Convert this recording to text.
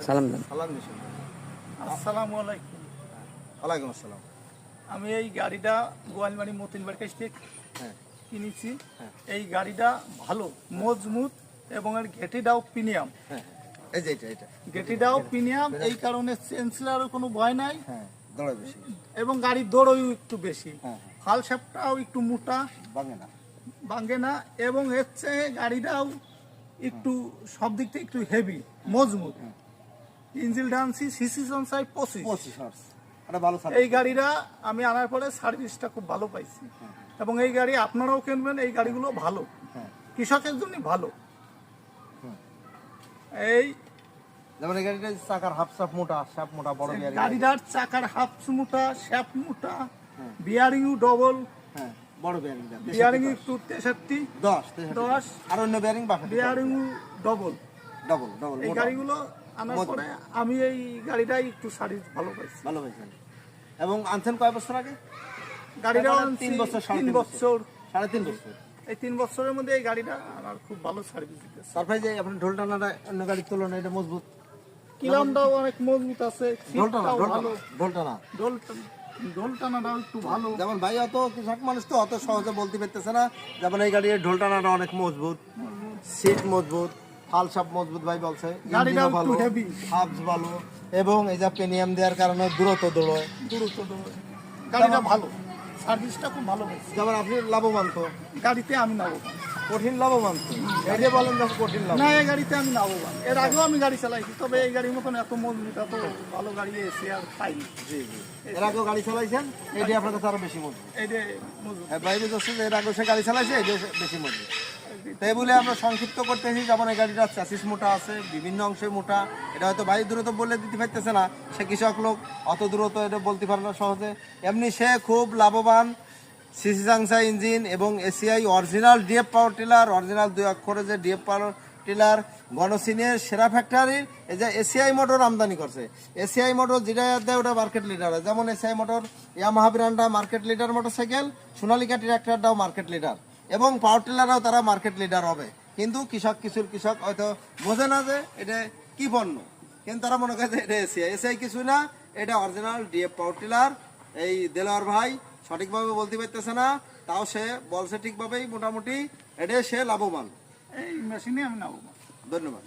সালাম দেন সালাম আসসালামু আলাইকুম। ওয়ালাইকুম আসসালাম। আমি এই গাড়িটা গোয়ালবাড়ি মতিন বাড়ির কাছ থেকে হ্যাঁ। কিনেছি। হ্যাঁ। এই গাড়িটা ভালো মজবুত এবং এর ঘেটিটাও প্রিমিয়াম হ্যাঁ এই যে এটা এটা ঘেটিটাও প্রিমিয়াম এই কারণে সেন্সিলারও কোনো ভয় নাই। হ্যাঁ বেশি। এবং গাড়ির দৌড়ও একটু বেশি। হাল সাপটাও একটু মোটা। ভাঙে না। ভাঙে না এবং এর চেয়ে গাড়িটাও একটু সব দিক থেকে একটু হেভি মজবুত। ইঞ্জিল ডান্সি সিসি সংসাই পঁচিশ। পঁচিশ হর্স এটা ভালো এই গাড়িটা আমি আনার পরে সার্ভিসটা খুব ভালো পাইছি। এবং এই গাড়ি আপনারাও কিনবেন এই গাড়িগুলো ভালো। হ্যাঁ। কৃষকের জন্য ভালো। এই যেমন গাড়িটা চাকার হাফ সাপ মোটা সাপ মোটা বড় গাড়িটার চাকার হাফ মোটা শ্যাপ মোটা বিয়ারিং ডবল হ্যাঁ বড় বিয়ারিং বিয়ারিং একটু তেষট্টি দশ দশ। আর অন্য bearing bearing double double double এই গাড়িগুলো আনার। পরে আমি এই গাড়িটাই একটু সার্ভিস ভালো পাইছি। ভালো এবং আনছেন কয় বছর আগে? গাড়িটা তিন বছর, তিন বছর। সাড়ে তিন বছর। এই তিন বছরের মধ্যে এই গাড়িটা আমার খুব ভালো সার্ভিস দিতেছে তারপরে যে আপনি ঢোল টানাটা অন্য গাড়ির তুলনায় এটা মজবুত। কিলামটাও অনেক মজবুত আছে ঢোল টানা ঢোল টানা ঢোল টানা। ঢোল ঢোল টানাটাও একটু ভালো। যেমন ভাই অত কৃষক মানুষ তো অত সহজে বলতে পারতেছে না যেমন এই গাড়ির ঢোল টানাটা অনেক মজবুত। সিট মজবুত ফাল সাপ মজবুত ভাই বলছে। হাবস ভালো এবং এই যে পেনিয়াম দেওয়ার কারণে দূরত্ব দৌড়য়। দ্রুত দৌড়ে। গাড়িটা ভালো। সার্ভিসটা খুব ভালো হয়েছে যেমন আপনি লাভবান তো? গাড়িতে আমি নাবো কঠিন লাভবান তো? এই যে বলেন যে কঠিন লাভ না এই গাড়িতে আমি নাবো এর আগেও আমি গাড়ি চালাইছি তবে এই গাড়ির মতন এত মজবুত এত ভালো গাড়ি এসে আর পাইনি জি জি। এর আগেও গাড়ি চালাইছেন? এটি আপনার কাছে আরও বেশি মজবুত। এই যে মজবুত। হ্যাঁ বাইরে যাচ্ছে যে এর আগেও সে গাড়ি চালাইছে এই যে বেশি মজবুত। তাই বলে আমরা সংক্ষিপ্ত করতেছি যেমন এই গাড়িটা চ্যাসিস মোটা আছে, বিভিন্ন অংশে মোটা। এটা হয়তো ভাই দূরত্ব বলে দিতে পারতেছে না, সে কৃষক লোক, অত দূরত্ব এটা বলতে পারে না সহজে। এমনি সে খুব লাভবান সিসি সাংসা ইঞ্জিন এবং ACI original DF power tiller original দুই অক্ষরে যে ডিএফ পাওয়ার টিলার গণসিনের সেরা ফ্যাক্টরির এই যে এসিআই মোটর আমদানি করছে। এসিআই মোটর যেটা দেয় ওটা মার্কেট লিডার যেমন এসিআই মোটর ইয়ামাহা ব্র্যান্ডটা মার্কেট লিডার মোটরসাইকেল সোনালিকা ট্রাক্টরটাও মার্কেট লিডার এবং পাওয়ার টিলারও তারা মার্কেট লিডার হবে। কিন্তু কৃষক কিছুর কৃষক হয়তো বোঝে না যে এটা কি পণ্য। কিন্তু তারা মনে করে যে এটা এসিআই এসিআই কিছু না এটা অরিজিনাল ডিএফ পাওয়ার টিলার এই দেলোয়ার ভাই সঠিকভাবে বলতে পারতেছে না তাও সে বলছে ঠিকভাবেই মোটামুটি এটা সে লাভবান। এই মেশিনে আমি লাভবান। ধন্যবাদ।